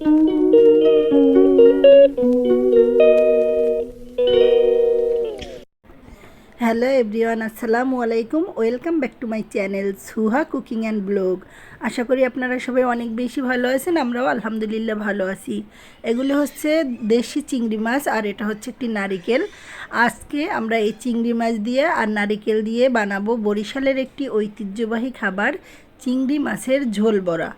Hello everyone, আসসালামু আলাইকুম। Welcome back to my channel Suha cooking and blog. আশা করি আপনারা সবাই অনেক বেশি ভালো আছেন, আমরাও আলহামদুলিল্লাহ ভালো আছি। এগুলো হচ্ছে দেশি চিংড়ি মাছ আর এটা হচ্ছে একটি নারিকেল। আজকে আমরা এই চিংড়ি মাছ দিয়ে আর নারিকেল দিয়ে বানাবো বরিশালের একটি ঐতিহ্যবাহী খাবার, চিংড়ি মাছের ঝোল বড়া।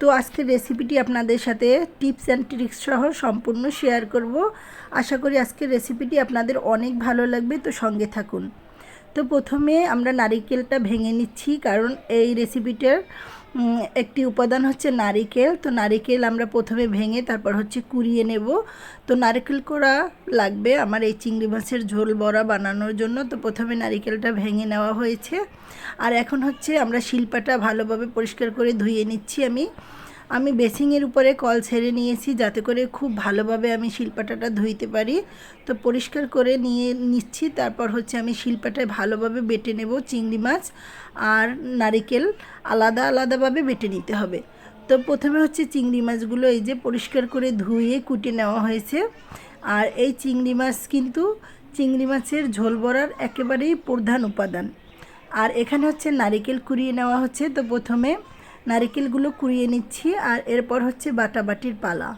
তো আজকের রেসিপিটি আপনাদের সাথে টিপস অ্যান্ড ট্রিক্স সহ সম্পূর্ণ শেয়ার করব। আশা করি আজকের রেসিপিটি আপনাদের অনেক ভালো লাগবে, তো সঙ্গে থাকুন। তো প্রথমে আমরা নারিকেলটা ভেঙে নিচ্ছি, কারণ এই রেসিপিটার একটি উপাদান হচ্ছে নারিকেল। তো নারিকেল আমরা প্রথমে ভেঙে তারপর হচ্ছে কুড়িয়ে নেব। তো নারকেল কোড়া লাগবে আমার এই চিংড়ি মাছের ঝোল বড়া বানানোর জন্য। তো প্রথমে নারিকেলটা ভেঙে নেওয়া হয়েছে। আর এখন হচ্ছে আমরা শিল্পাটা ভালোভাবে পরিষ্কার করে ধুয়ে নিচ্ছি আমি। আমি বেসিংয়ের উপরে কল ছেড়ে নিয়েছি যাতে করে খুব ভালোভাবে আমি শিল্পাটাটা ধুইতে পারি। তো পরিষ্কার করে নিয়ে নিচ্ছি, তারপর হচ্ছে আমি শিল্পাটায় ভালোভাবে বেটে নেব চিংড়ি মাছ আর নারিকেল। আলাদা আলাদাভাবে বেটে নিতে হবে। তো প্রথমে হচ্ছে চিংড়ি মাছগুলো এই যে পরিষ্কার করে ধুয়ে কুটে নেওয়া হয়েছে। আর এই চিংড়ি মাছ কিন্তু চিংড়ি মাছের ঝোল বড়ার একেবারেই প্রধান উপাদান। আর এখানে হচ্ছে নারিকেল কুড়িয়ে নেওয়া হচ্ছে। তো প্রথমে নারিকেলগুলো কুড়িয়ে নিচ্ছি আর এরপর হচ্ছে বাটাবাটির পালা।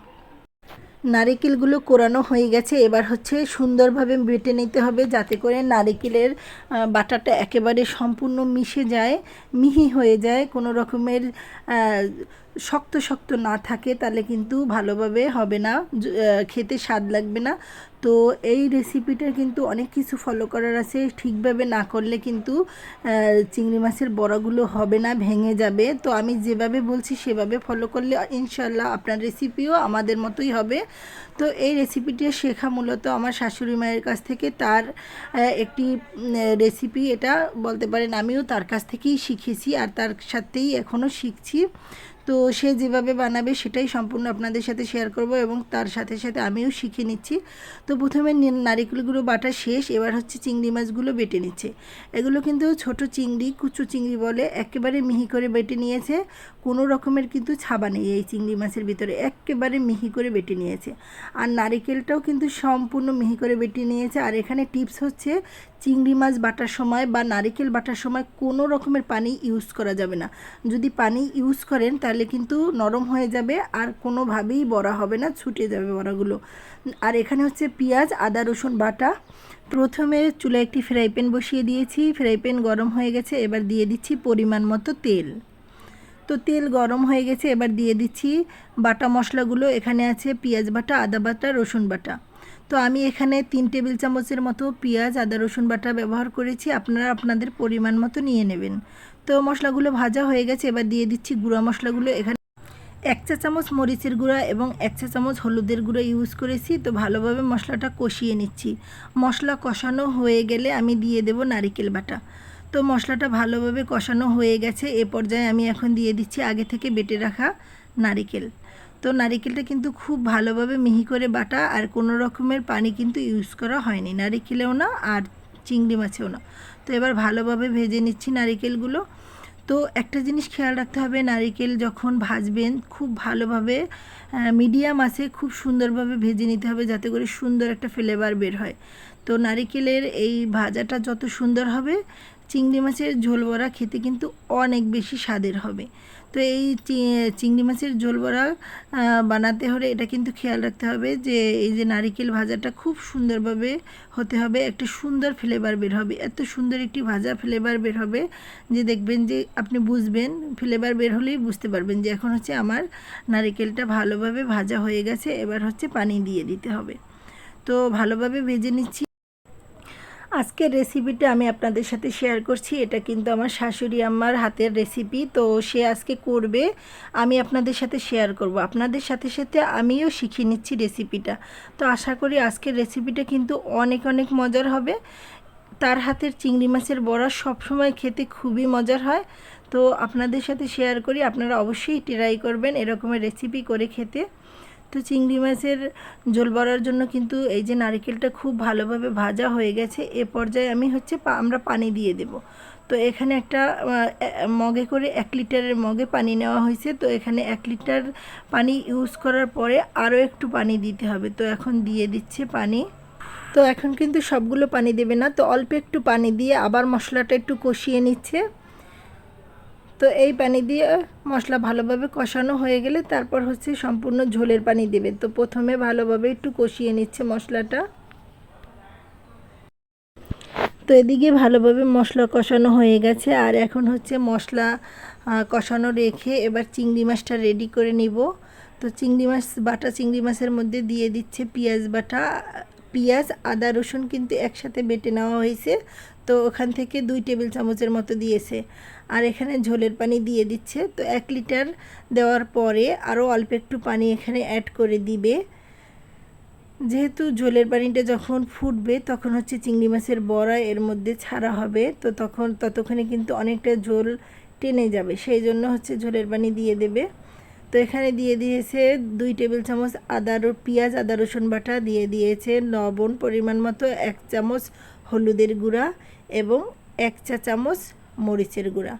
নারিকেলগুলো কোরানো হয়ে গেছে, এবার হচ্ছে সুন্দরভাবে বেটে নিতে হবে যাতে করে নারিকেলের বাটাটা একেবারে সম্পূর্ণ মিশে যায়, মিহি হয়ে যায়, কোনো রকমের শক্ত শক্ত না থাকে, তাহলে কিন্তু ভালোভাবে হবে না খেতে স্বাদ লাগবে না। তো এই রেসিপিটার কিন্তু অনেক কিছু ফলো করার আছে, ঠিকভাবে না করলে কিন্তু চিংড়ি মাছের বড়াগুলো হবে না, ভেঙে যাবে। তো আমি যেভাবে বলছি সেভাবে ফলো করলে ইনশাল্লাহ আপনার রেসিপিও আমাদের মতোই হবে। তো এই রেসিপিটি শেখা মূলত আমার শাশুড়ি মায়ের কাছ থেকে। তার একটি রেসিপি এটা বলতে পারেন আমিও তার কাছ থেকেই শিখেছি, আর তার সাথেই এখনও শিখছি। তো সে যেভাবে বানাবে সেটাই সম্পূর্ণ আপনাদের সাথে শেয়ার করব এবং তার সাথে সাথে আমিও শিখে নিচ্ছি। তো প্রথমে নারিকেলগুলো বাটা শেষ, এবার হচ্ছে চিংড়ি মাছগুলো বেটে নিচ্ছে। এগুলো কিন্তু ছোট চিংড়ি, কুচু চিংড়ি বলে একেবারে মিহি করে বেটে নিয়েছে। কোনো রকমের কিন্তু ছাবা নেই এই চিংড়ি মাছের ভিতরে, একেবারে মিহি করে বেটে নিয়েছে। আর নারিকেলটাও কিন্তু সম্পূর্ণ মিহি করে বেটে নিয়েছে। আর এখানে টিপস হচ্ছে চিংড়ি মাছ বাটার সময় বা নারিকেল বাটার সময় কোনো রকমের পানি ইউজ করা যাবে না। যদি পানি ইউজ করেন তাহলে কিন্তু নরম হয়ে যাবে আর কোনোভাবেই বড়া হবে না, ছুটে যাবে বড়াগুলো। আর এখানে হচ্ছে পেঁয়াজ, আদা, রসুন বাটা। প্রথমে চুলায় একটি ফ্রাই প্যান বসিয়ে দিয়েছি। ফ্রাই প্যান গরম হয়ে গেছে, এবার দিয়ে দিচ্ছি পরিমাণ মতো তেল। তো তেল গরম হয়ে গেছে, এবার দিয়ে দিচ্ছি বাটা মশলাগুলো। এখানে আছে পেঁয়াজ বাটা, আদা বাটা, রসুন বাটা। তো আমি এখানে তিন টেবিল চামচের মতো পেঁয়াজ, আদা, রসুন বাটা ব্যবহার করেছি। আপনারা আপনাদের পরিমাণ মতো নিয়ে নেবেন। তো মশলাগুলো ভাজা হয়ে গেছে, এবার দিয়ে দিচ্ছি গুঁড়া মশলাগুলো। এখানে এক চা চামচ মরিচের গুঁড়া এবং এক চা চামচ হলুদের গুঁড়া ইউজ করেছি। তো ভালোভাবে মশলাটা কষিয়ে নিচ্ছি। মশলা কষানো হয়ে গেলে আমি দিয়ে দেব নারিকেল বাটা। তো মশলাটা ভালোভাবে কষানো হয়ে গেছে। এ পর্যায়ে আমি এখন দিয়ে দিচ্ছি আগে থেকে বেটে রাখা নারিকেল। তো নারিকেলটা কিন্তু খুব ভালোভাবে মিহি করে বাটা আর কোনো রকমের পানি কিন্তু ইউজ করা হয়নি। নারিকেলেও না আর চিংড়ি মাছেও না। তো এবার ভালোভাবে ভেজে নিচ্ছি নারিকেলগুলো। তো একটা জিনিস খেয়াল রাখতে হবে, নারিকেল যখন ভাজবেন খুব ভালোভাবে মিডিয়াম আছে খুব সুন্দরভাবে ভেজে নিতে হবে যাতে করে সুন্দর একটা ফ্লেভার বের হয়। তো নারিকেলের এই ভাজাটা যত সুন্দর হবে, চিংড়ি মাছের ঝোল বড়া খেতে কিন্তু অনেক বেশি স্বাদের হবে। তো এই চিংড়ি মাছের ঝোল বড়া বানাতে হলে এটা কিন্তু খেয়াল রাখতে হবে যে এই যে নারিকেল ভাজাটা খুব সুন্দরভাবে হতে হবে, একটা সুন্দর ফ্লেভার বের হবে, এত সুন্দর একটি ভাজা ফ্লেভার বের হবে যে দেখবেন যে আপনি বুঝবেন ফ্লেভার বের হলেই বুঝতে পারবেন যে এখন হচ্ছে আমার নারিকেলটা ভালোভাবে ভাজা হয়ে গেছে, এবার হচ্ছে পানি দিয়ে দিতে হবে। তো ভালোভাবে ভেজে নিচ্ছি। আজকের রেসিপিটা আমি আপনাদের সাথে শেয়ার করছি। এটা কিন্তু আমার শাশুড়ি আম্মার হাতের রেসিপি তো সে আজকে করবে। আমি আপনাদের সাথে শেয়ার করব। আপনাদের সাথে সাথে আমিও শিখিয়ে নিচ্ছি রেসিপিটা তো আশা করি আজকের রেসিপিটা কিন্তু অনেক অনেক মজার হবে। তার হাতের চিংড়ি মাছের বড়া সবসময় খেতে খুবই মজার হয়। তো আপনাদের সাথে শেয়ার করি। আপনারা অবশ্যই ট্রাই করবেন এরকমের রেসিপি করে খেতে। তো চিংড়ি মাছের ঝোল বড়ার জন্য কিন্তু এই যে নারকেলটা খুব ভালোভাবে ভাজা হয়ে গেছে, এ পর্যায়ে আমি হচ্ছে আমরা পানি দিয়ে দেব। তো এখানে একটা মগে করে এক লিটারের মগে পানি নেওয়া হয়েছে, তো এখানে এক লিটার পানি ইউজ করার পরে আরও একটু পানি দিতে হবে। তো এখন দিয়ে দিচ্ছে পানি। তো এখন কিন্তু সবগুলো পানি দেবে না, তো অল্প একটু পানি দিয়ে আবার মশলাটা একটু কষিয়ে নিচ্ছে। তো এই পানি দিয়ে মশলা ভালোভাবে কষানো হয়ে গেলে তারপর হচ্ছে সম্পূর্ণ ঝোলের পানি দেবে। তো প্রথমে ভালোভাবে একটু কষিয়ে নিচ্ছে মশলাটা। তো এদিকে ভালোভাবে মশলা কষানো হয়ে গেছে আর এখন হচ্ছে মশলা কষানো রেখে এবার চিংড়ি মাছটা রেডি করে নিব। তো চিংড়ি মাছ, বাটা চিংড়ি মাছের মধ্যে দিয়ে দিচ্ছে পেঁয়াজ বাটা পেঁয়াজ, আদা, রসুন কিন্তু একসাথে বেটে নেওয়া হয়েছে। তো ওখান থেকে দুই টেবিল চামচের মতো দিয়েছে। আর এখানে ঝোলের পানি দিয়ে দিচ্ছে। তো এক লিটার দেওয়ার পরে আরও অল্প একটু পানি এখানে অ্যাড করে দিবে। যেহেতু ঝোলের পানিটা যখন ফুটবে, তখন হচ্ছে চিংড়ি মাছের বড়া এর মধ্যে ছাড়া হবে। তো তখন ততক্ষণে কিন্তু অনেকটা ঝোল টেনে যাবে। সেই জন্য হচ্ছে ঝোলের পানি দিয়ে দেবে। তো এখানে দিয়ে দিয়েছে দুই টেবিল চামচ আদা পেঁয়াজ, আদা রসুন বাটা, দিয়ে দিয়েছে লবণ, পরিমাণ মতো এক চামচ হলুদের গুঁড়া এবং এক চা চামচ মরিচের গুঁড়া।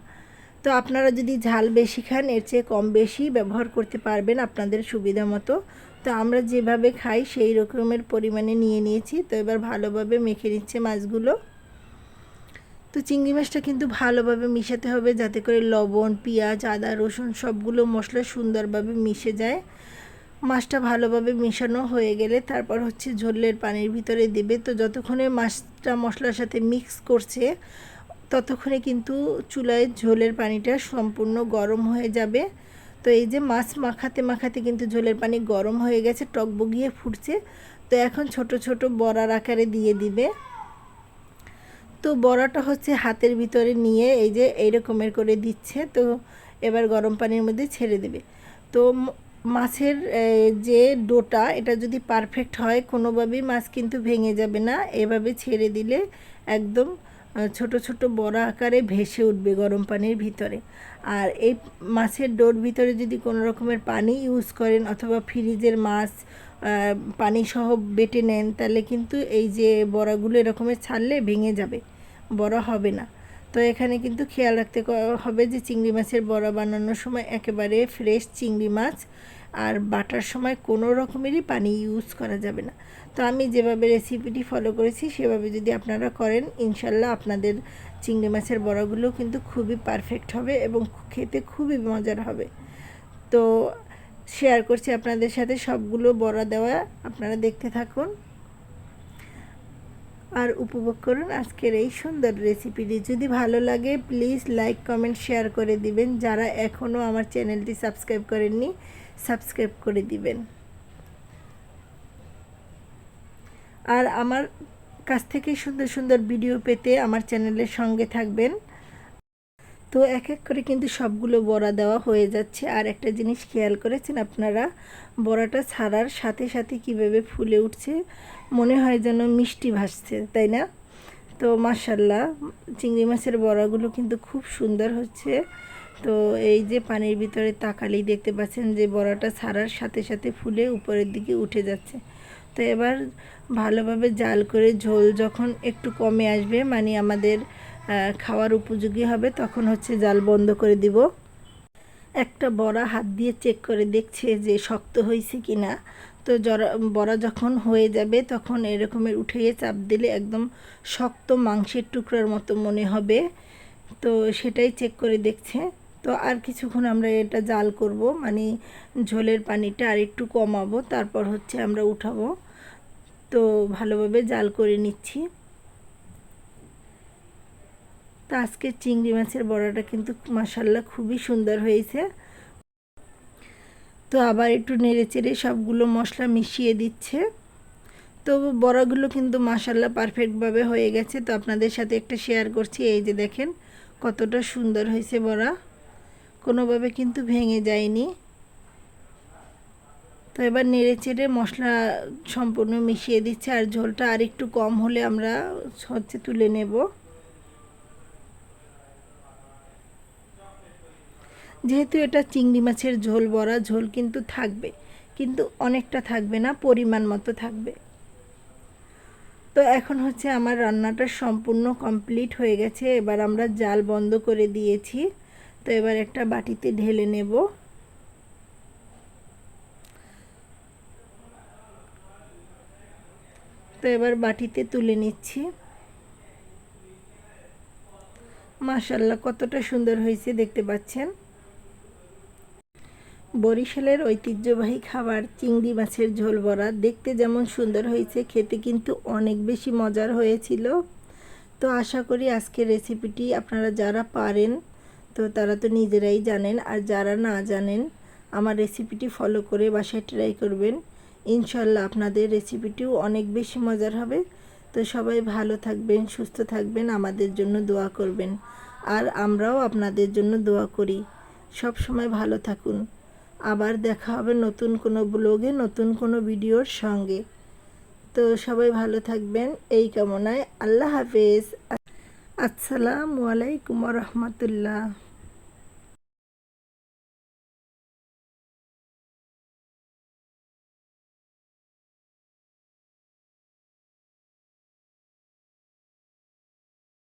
তো আপনারা যদি ঝাল বেশি খান, এর চেয়ে কম বেশি ব্যবহার করতে পারবেন আপনাদের সুবিধা মতো। তো আমরা যেভাবে খাই, সেই রকমের পরিমাণে নিয়ে নিয়েছি। তো এবার ভালোভাবে মেখে নিচ্ছে মাছগুলো। তো চিংড়ি মাছটা কিন্তু ভালোভাবে মিশাতে হবে যাতে করে লবণ, পেঁয়াজ, আদা, রসুন সবগুলো মশলা সুন্দরভাবে মিশে যায়। মাছটা ভালোভাবে মিশানো হয়ে গেলে তারপর হচ্ছে ঝোলের পানির ভিতরে দেবে। তো যতক্ষণে মাছটা মশলার সাথে মিক্স করছে, ততক্ষণে কিন্তু চুলায় ঝোলের পানিটা সম্পূর্ণ গরম হয়ে যাবে। তো এই যে মাছ মাখাতে মাখাতে কিন্তু ঝোলের পানি গরম হয়ে গেছে, টকবগিয়ে ফুটছে। তো এখন ছোট ছোট বড়ার আকারে দিয়ে দিবে। তো বড়াটা হচ্ছে হাতের ভিতরে নিয়ে এই যে এই রকমের করে দিচ্ছে, তো এবার গরম পানির মধ্যে ছেড়ে দেবে। তো মাছের যে ডোটা, এটা যদি পারফেক্ট হয়, কোনোভাবেই মাছ কিন্তু ভেঙে যাবে না। এভাবে ছেড়ে দিলে একদম ছোট ছোট বড়া আকারে ভেসে উঠবে গরম পানির ভিতরে। আর এই মাছের ডোর ভিতরে যদি কোনো রকমের পানি ইউজ করেন অথবা ফ্রিজের মাছ পানি সহ বেটে নেন, তাহলে কিন্তু এই যে বড়াগুলো এরকমের ছাড়লে ভেঙে যাবে। বড়া হবে না। তো এখানে কিন্তু খেয়াল রাখতে হবে যে চিংড়ি মাছের বড়া বানানোর সময় একেবারে ফ্রেশ চিংড়ি মাছ আর বাটার সময় কোনো রকমেরই পানি ইউজ করা যাবে না। তো আমি যেভাবে রেসিপিটি ফলো করেছি, সেভাবে যদি আপনারা করেন, ইনশাল্লাহ আপনাদের চিংড়ি মাছের বড়াগুলো কিন্তু খুবই পারফেক্ট হবে এবং খেতে খুবই মজার হবে। তো শেয়ার করছি আপনাদের সাথে। সবগুলো বড়া দেওয়া আপনারা দেখতে থাকুন। আর উপভোগ করুন আজকের এই সুন্দর রেসিপিটি যদি ভালো লাগে প্লিজ লাইক কমেন্ট শেয়ার করে দিবেন। যারা এখনও আমার চ্যানেলটি সাবস্ক্রাইব করেননি সাবস্ক্রাইব করে দিবেন। আর আমার কাছ থেকে সুন্দর সুন্দর ভিডিও পেতে আমার চ্যানেলের সঙ্গে থাকবেন। তো এক এক করে কিন্তু সবগুলো বড়া দেওয়া হয়ে যাচ্ছে। আর একটা জিনিস খেয়াল করেছেন আপনারা? বড়াটা ছাড়ার সাথে সাথে কীভাবে ফুলে উঠছে? মনে হয় যেন মিষ্টি ভাসছে, তাই না? তো মার্শাল্লাহ চিংড়ি মাছের বড়াগুলো কিন্তু খুব সুন্দর হচ্ছে। তো এই যে পানির ভিতরে তাকালেই দেখতে পাচ্ছেন যে বড়াটা ছাড়ার সাথে সাথে ফুলে উপরের দিকে উঠে যাচ্ছে। তো এবার ভালোভাবে জাল করে ঝোল যখন একটু কমে আসবে মানে আমাদের খাওয়ার উপযোগী হবে, তখন হচ্ছে জাল বন্ধ করে দিব। একটা বড়া হাত দিয়ে চেক করে দেখছে যে শক্ত হয়েছে কি না তো জরা, বড়া যখন হয়ে যাবে, তখন এরকমের উঠিয়ে চাপ দিলে একদম শক্ত মাংসের টুকরার মতো মনে হবে। তো সেটাই চেক করে দেখছে। তো আর কিছুক্ষণ আমরা এটা জাল করব মানে ঝোলের পানিটা আর একটু কমাবো, তারপর হচ্ছে আমরা উঠাবো। তো ভালোভাবে জাল করে নিচ্ছি। তো আজকে চিংড়ি মাছের বড়াটা কিন্তু মাসাল্লাহ খুবই সুন্দর হয়েছে। তো আবার একটু নেড়ে চেড়ে সবগুলো মশলা মিশিয়ে দিচ্ছে। তো বড়াগুলো কিন্তু মাসাল্লাহ পারফেক্টভাবে হয়ে গেছে। তো আপনাদের সাথে একটা শেয়ার করছি, এই যে দেখেন কতটা সুন্দর হয়েছে বড়া। কোনোভাবে কিন্তু ভেঙে যায়নি। তো এবার নেড়ে চেড়ে মশলা সম্পূর্ণ মিশিয়ে দিচ্ছে, আর ঝোলটা আর একটু কম হলে আমরা হচ্ছে তুলে নেব। যেহেতু এটা চিংড়ি মাছের ঝোল, বড়া ঝোল কিন্তু থাকবে। কিন্তু অনেকটা থাকবে না, পরিমাণ মতো থাকবে। তো এখন হচ্ছে আমার রান্নাটা সম্পূর্ণ কমপ্লিট হয়ে গেছে। এবার আমরা জাল বন্ধ করে দিয়েছি। তো এবার একটা বাটিতে ঢেলে নেব। তো এবার বাটিতে তুলে নিচ্ছি। মাশাল্লাহ কতটা সুন্দর হয়েছে দেখতে পাচ্ছেন। বরিশালের ঐতিহ্যবাহী খাবার চিংড়ি মাছের ঝোল বড়া দেখতে যেমন সুন্দর হয়েছে, খেতে কিন্তু অনেক বেশি মজার হয়েছিল। তো আশা করি আজকের রেসিপিটি আপনারা যারা পারেন, তো তারা তো নিজেরাই জানেন। আর যারা না জানেন, আমার রেসিপিটি ফলো করে বাসায় ট্রাই করবেন। ইনশাল্লাহ আপনাদের রেসিপিটিও অনেক বেশি মজার হবে। তো সবাই ভালো থাকবেন, সুস্থ থাকবেন, আমাদের জন্য দোয়া করবেন। আর আমরাও আপনাদের জন্য দোয়া করি। সব সময় ভালো থাকুন। আবার দেখা হবে নতুন কোনো ব্লগে, নতুন কোনো ভিডিওর সঙ্গে। তো সবাই ভালো থাকবেন, এই কামনায় আল্লাহ হাফেজ। আসসালামু আলাইকুম রহমতুল্লাহ।